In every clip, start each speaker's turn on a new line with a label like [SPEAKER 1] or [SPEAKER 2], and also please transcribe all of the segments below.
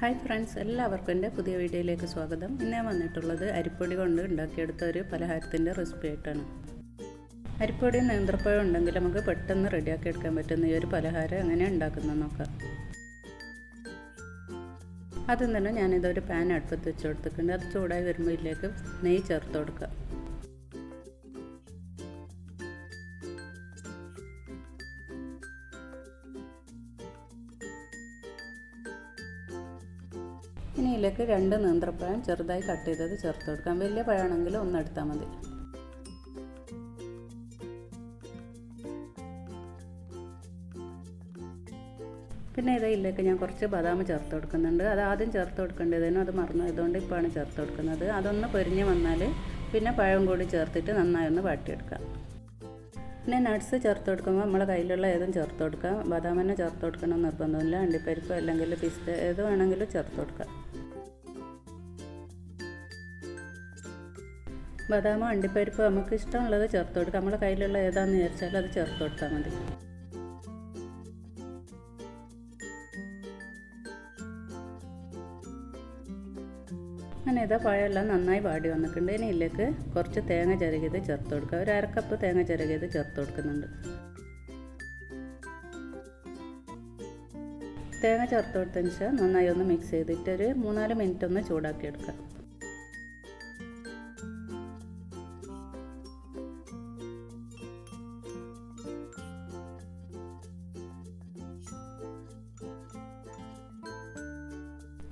[SPEAKER 1] Hi friends എല്ലാവർക്കും എന്റെ പുതിയ വീഡിയോയിലേക്ക് സ്വാഗതം. ഇന്ന് വന്നിട്ടുള്ളത് അരിപ്പൊടി കൊണ്ട് ഉണ്ടാക്കിയെടുത്ത ഒരു പലഹാരത്തിന്റെ റെസിപ്പി ആയിട്ടാണ്. അരിപ്പൊടി നേന്ത്രപ്പഴം ഉണ്ടെങ്കിൽ നമുക്ക് പെട്ടെന്ന് റെഡിയാക്കി എടുക്കാൻ പറ്റുന്ന ഈ ഒരു പലഹാരം എങ്ങനെ ഉണ്ടാക്കുന്നത് നോക്കാം. ആദ്യം തന്നെ ഞാനിതൊരു പാൻ അടുപ്പത്ത് വെച്ച് കൊടുത്തിട്ടുണ്ട്. അത് ചൂടായി വരുമ്പോൾ ഇതിലേക്ക് നെയ്യ് ചേർത്ത് കൊടുക്കുക. ഇനി ഇതിലേക്ക് രണ്ട് നേന്ത്രപ്പഴം ചെറുതായി കട്ട് ചെയ്തത് ചേർത്ത് കൊടുക്കാം. വലിയ പഴമാണെങ്കിൽ ഒന്ന് എടുത്താൽ മതി. പിന്നെ ഇത് ഇതിലേക്ക് ഞാൻ കുറച്ച് ബദാം ചേർത്ത് കൊടുക്കുന്നുണ്ട്. അത് ആദ്യം ചേർത്ത് കൊടുക്കേണ്ടതിനും അത് മറന്നു ഇതുകൊണ്ട് ഇപ്പോഴാണ് ചേർത്ത് കൊടുക്കുന്നത്. അതൊന്ന് പൊരിഞ്ഞ് വന്നാൽ പിന്നെ പഴം കൂടി ചേർത്തിട്ട് നന്നായി ഒന്ന് വാട്ടിയെടുക്കാം പിന്നെ നട്ട്സ് ചേർത്ത് കൊടുക്കുമ്പോൾ നമ്മളെ കയ്യിലുള്ള ഏതും ചേർത്ത് കൊടുക്കാം. ബദാം തന്നെ ചേർത്ത് കൊടുക്കണം നിർബന്ധമില്ല. അണ്ടിപ്പരിപ്പ് അല്ലെങ്കിൽ പിസ്ത ഏത് വേണമെങ്കിലും ചേർത്ത് കൊടുക്കാം. ബദാമോ അണ്ടിപ്പരിപ്പ് നമുക്ക് ഇഷ്ടമുള്ളത് ചേർത്ത് കൊടുക്കാം നമ്മളെ കയ്യിലുള്ള ഏതാണെന്ന് വിചാരിച്ചാൽ അത് ചേർത്ത് കൊടുത്താൽ മതി. അങ്ങനെ ഇതാ പഴമെല്ലാം നന്നായി വാടി വന്നിട്ടുണ്ട്. ഇനി ഇതിലേക്ക് കുറച്ച് തേങ്ങ ചിരകിയത് ചേർത്ത് കൊടുക്കുക ഒരു അരക്കപ്പ് തേങ്ങ ചിരകിയത് ചേർത്ത് കൊടുക്കുന്നുണ്ട് തേങ്ങ ചേർത്ത് കൊടുത്തതിന് ശേഷം നന്നായി ഒന്ന് മിക്സ് ചെയ്തിട്ട് ഒരു മൂന്നാൽ മിനിറ്റ് ഒന്ന് ചൂടാക്കി എടുക്കാം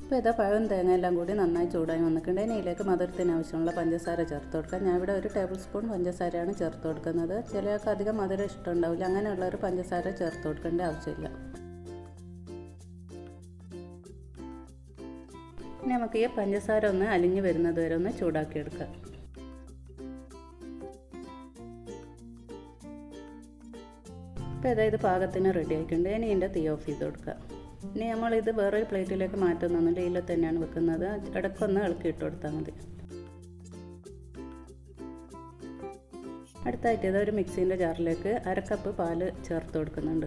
[SPEAKER 1] ഇപ്പോൾ ഇതാ പഴവും തേങ്ങ എല്ലാം കൂടി നന്നായി ചൂടായി വന്നിട്ടുണ്ട്. ഇനി ഇതിലേക്ക് മധുരത്തിന് ആവശ്യമുള്ള പഞ്ചസാര ചേർത്ത് കൊടുക്കാം. ഞാൻ ഇവിടെ ഒരു ടേബിൾ സ്പൂൺ പഞ്ചസാരയാണ് ചേർത്ത് കൊടുക്കുന്നത്. ചിലർക്ക് അധികം മധുരം ഇഷ്ടമുണ്ടാവില്ല അങ്ങനെയുള്ളവർ പഞ്ചസാര ചേർത്ത് കൊടുക്കേണ്ട ആവശ്യമില്ല. ഇനി നമുക്ക് ഈ പഞ്ചസാര ഒന്ന് അലിഞ്ഞു വരുന്നത് വരെ ഒന്ന് ചൂടാക്കിയെടുക്കാം. ഇപ്പോൾ ഇതായത് പാകത്തിന് റെഡി ആയിട്ടുണ്ട്. ഇനി ഇതിന്റെ തീ ഓഫ് ചെയ്ത് കൊടുക്കുക ഇനി നമ്മളിത് വേറൊരു പ്ലേറ്റിലേക്ക് മാറ്റുന്നൊന്നുമില്ല ഇതിൽ തന്നെയാണ് വെക്കുന്നത്. ഇടയ്ക്കൊന്ന് ഇളക്കി ഇട്ട് കൊടുത്താൽ മതി. അടുത്തായിട്ട് ഇത് ഒരു മിക്സീന്റെ ജാറിലേക്ക് അരക്കപ്പ് പാൽ ചേർത്ത് കൊടുക്കുന്നുണ്ട്.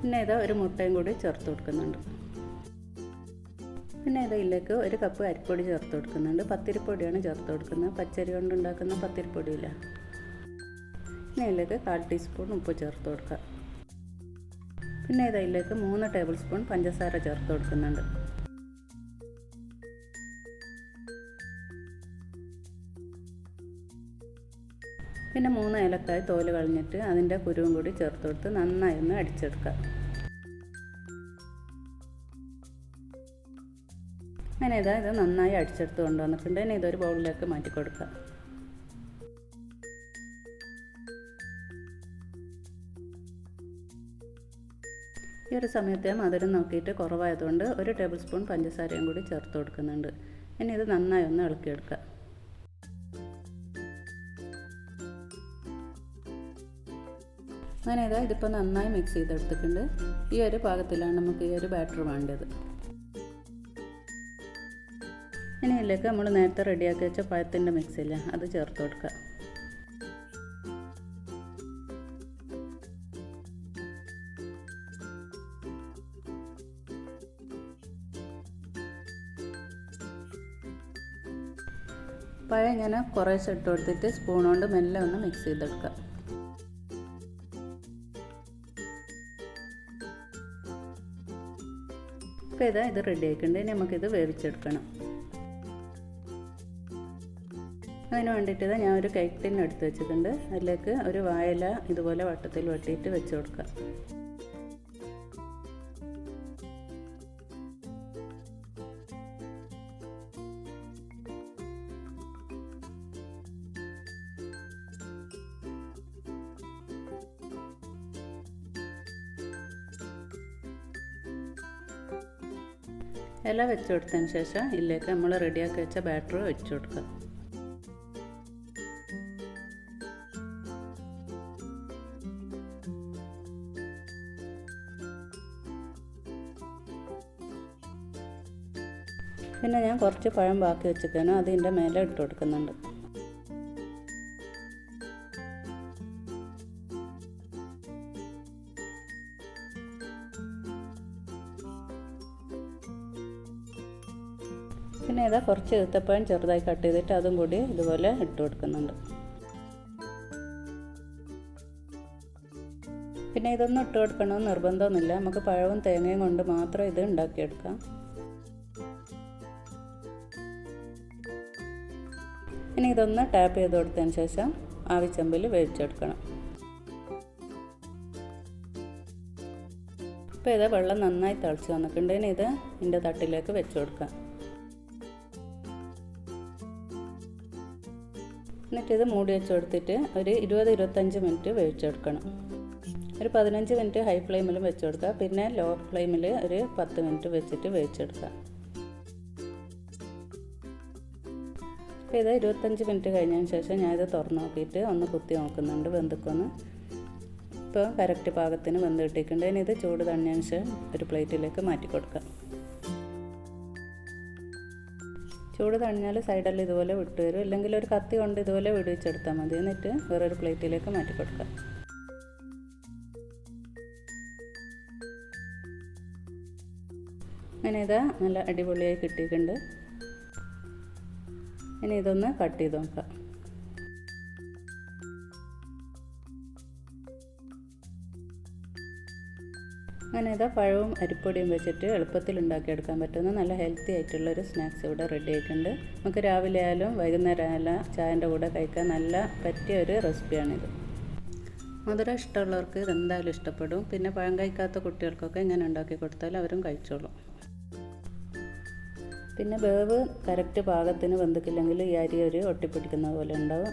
[SPEAKER 1] പിന്നെ ഇത് ഒരു മുട്ടയും കൂടി ചേർത്ത് കൊടുക്കുന്നുണ്ട്. പിന്നെ ഇത് ഇതിലേക്ക് ഒരു കപ്പ് അരിപ്പൊടി ചേർത്ത് കൊടുക്കുന്നുണ്ട്. പത്തിരിപ്പൊടിയാണ് ചേർത്ത് കൊടുക്കുന്നത്. പച്ചരി കൊണ്ടുണ്ടാക്കുന്ന പത്തിരിപ്പൊടിയില്ല. പിന്നെ ഇതിലേക്ക് കാൽ ടീസ്പൂൺ ഉപ്പ് ചേർത്ത് കൊടുക്കുക. പിന്നെ ഇതിലേക്ക് മൂന്ന് ടേബിൾ സ്പൂൺ പഞ്ചസാര ചേർത്ത് കൊടുക്കുന്നുണ്ട്. പിന്നെ മൂന്ന് ഏലക്കായ തോൽ കളഞ്ഞിട്ട് അതിന്റെ കുരുവും കൂടി ചേർത്ത് കൊടുത്ത് നന്നായി ഒന്ന് അടിച്ചെടുക്കുക. അങ്ങനെ ഇതാ ഇത് നന്നായി അടിച്ചെടുത്ത് കൊണ്ടുവന്നിട്ടുണ്ട്. ഇനി ഇതൊരു ബൗളിലേക്ക് മാറ്റി കൊടുക്കുക. ഈ ഒരു സമയത്ത് മധുരം നോക്കിയിട്ട് കുറവായതുകൊണ്ട് ഒരു ടേബിൾ സ്പൂൺ പഞ്ചസാരയും കൂടി ചേർത്ത് കൊടുക്കുന്നുണ്ട്. ഇനി ഇത് നന്നായി ഒന്ന് ഇളക്കിയെടുക്കുക അങ്ങനെ ഇതാ ഇതിപ്പോൾ നന്നായി മിക്സ് ചെയ്തെടുത്തിട്ടുണ്ട്. ഈ ഒരു പാകത്തിലാണ് നമുക്ക് ഈ ഒരു ബാറ്റർ വേണ്ടത്. ഇനി ഇതിലേക്ക് നമ്മൾ നേരത്തെ റെഡിയാക്കി വെച്ച പഴത്തിന്റെ മിക്സില്ല അത് ചേർത്ത് കൊടുക്കുക പഴം ഇങ്ങനെ കുറേശ്ശെ ഇട്ട് കൊടുത്തിട്ട് സ്പൂൺ കൊണ്ട് മെല്ലെ ഒന്ന് മിക്സ് ചെയ്തെടുക്കുക. ഇപ്പോൾ ഇതാ ഇത് റെഡി ആയിട്ടുണ്ട്. ഇനി നമുക്കിത് വേവിച്ചെടുക്കണം. അതിന് വേണ്ടിയിട്ട് ഇതാ ഞാൻ ഒരു കേക്ക് ടിൻ എടുത്ത് വെച്ചിട്ടുണ്ട്. അതിലേക്ക് ഒരു വായല ഇതുപോലെ വട്ടത്തിൽ വെട്ടിയിട്ട് വെച്ച് കൊടുക്കുക. ഇല വെച്ച് കൊടുത്തതിന് ശേഷം ഇതിലേക്ക് നമ്മൾ റെഡിയാക്കി വെച്ച ബാറ്റർ വെച്ച് കൊടുക്കുക. പിന്നെ ഞാൻ കുറച്ച് പഴം ബാക്കി വെച്ചിട്ടാണ് അതിന്റെ മേലെ ഇട്ട് കൊടുക്കുന്നുണ്ട്. പിന്നെ ഇതാ കുറച്ച് ഏത്തപ്പഴം ചെറുതായി കട്ട് ചെയ്തിട്ട് അതും കൂടി ഇതുപോലെ ഇട്ട് കൊടുക്കുന്നുണ്ട്. പിന്നെ ഇതൊന്നും ഇട്ട് കൊടുക്കണമെന്ന് നിർബന്ധമൊന്നുമില്ല. നമുക്ക് പഴവും തേങ്ങയും കൊണ്ട് മാത്രം ഇത് ഉണ്ടാക്കിയെടുക്കാം. ഇനി ഇതൊന്ന് ടാപ്പ് ചെയ്ത് കൊടുത്തതിന് ശേഷം ആവിച്ചമ്പിൽ വേവിച്ചെടുക്കണം. ഇപ്പോൾ ഇത് വെള്ളം നന്നായി തിളച്ച് വന്നിട്ടുണ്ട്. ഇനി ഇത് ഇതിന്റെ തട്ടിലേക്ക് വെച്ച് കൊടുക്കാം. എന്നിട്ട് ഇത് മൂടി വെച്ച് കൊടുത്തിട്ട് ഒരു ഇരുപത് ഇരുപത്തഞ്ച് മിനിറ്റ് വേവിച്ചെടുക്കണം. ഒരു പതിനഞ്ച് മിനിറ്റ് ഹൈ ഫ്ലെയിമിൽ വെച്ച് കൊടുക്കുക പിന്നെ ലോ ഫ്ലെയിമിൽ ഒരു പത്ത് മിനിറ്റ് വെച്ചിട്ട് വേവിച്ചെടുക്കുക. അപ്പോൾ ഇത് ഇരുപത്തഞ്ച് മിനിറ്റ് കഴിഞ്ഞതിന് ശേഷം ഞാനിത് തുറന്ന് നോക്കിയിട്ട് ഒന്ന് കുത്തി നോക്കുന്നുണ്ട് വെന്തുക്കൊന്ന് ഇപ്പോൾ കറക്റ്റ് പാകത്തിന് വെന്ത് കിട്ടിയിട്ടുണ്ട്. ഇനി ഇത് ചൂട് തണിഞ്ഞതിന് ശേഷം ഒരു പ്ലേറ്റിലേക്ക് മാറ്റി കൊടുക്കാം ചൂട് തണിഞ്ഞാൽ സൈഡെല്ലാം ഇതുപോലെ വിട്ടു വരും. അല്ലെങ്കിൽ ഒരു കത്തി കൊണ്ട് ഇതുപോലെ വിടുവിച്ചെടുത്താൽ മതി. എന്നിട്ട് വേറൊരു പ്ലേറ്റിലേക്ക് മാറ്റി കൊടുക്കാം അങ്ങനെ ഇതാ നല്ല അടിപൊളിയായി കിട്ടിയിട്ടുണ്ട്. ഇനി ഇതൊന്ന് കട്ട് ചെയ്ത് നോക്കാം. അങ്ങനെ ഇതാ പഴവും അരിപ്പൊടിയും വെച്ചിട്ട് എളുപ്പത്തിൽ ഉണ്ടാക്കിയെടുക്കാൻ പറ്റുന്ന നല്ല ഹെൽത്തി ആയിട്ടുള്ള ഒരു സ്നാക്സ് ഇവിടെ റെഡി ആയിട്ടുണ്ട്. നമുക്ക് രാവിലെ ആയാലും വൈകുന്നേരം ആയാലും ചായന്റെ കൂടെ കഴിക്കാൻ നല്ല പറ്റിയ ഒരു റെസിപ്പിയാണിത് മധുരം ഇഷ്ടമുള്ളവർക്ക് ഇതെന്തായാലും ഇഷ്ടപ്പെടും. പിന്നെ പഴം കഴിക്കാത്ത കുട്ടികൾക്കൊക്കെ ഇങ്ങനെ ഉണ്ടാക്കി കൊടുത്താൽ അവരും കഴിച്ചോളും. പിന്നെ വേവ് കറക്റ്റ് പാകത്തിന് വെന്തിക്കില്ലെങ്കിൽ ഈ അരി ഒരു ഒട്ടിപ്പിടിക്കുന്ന പോലെ ഉണ്ടാവും.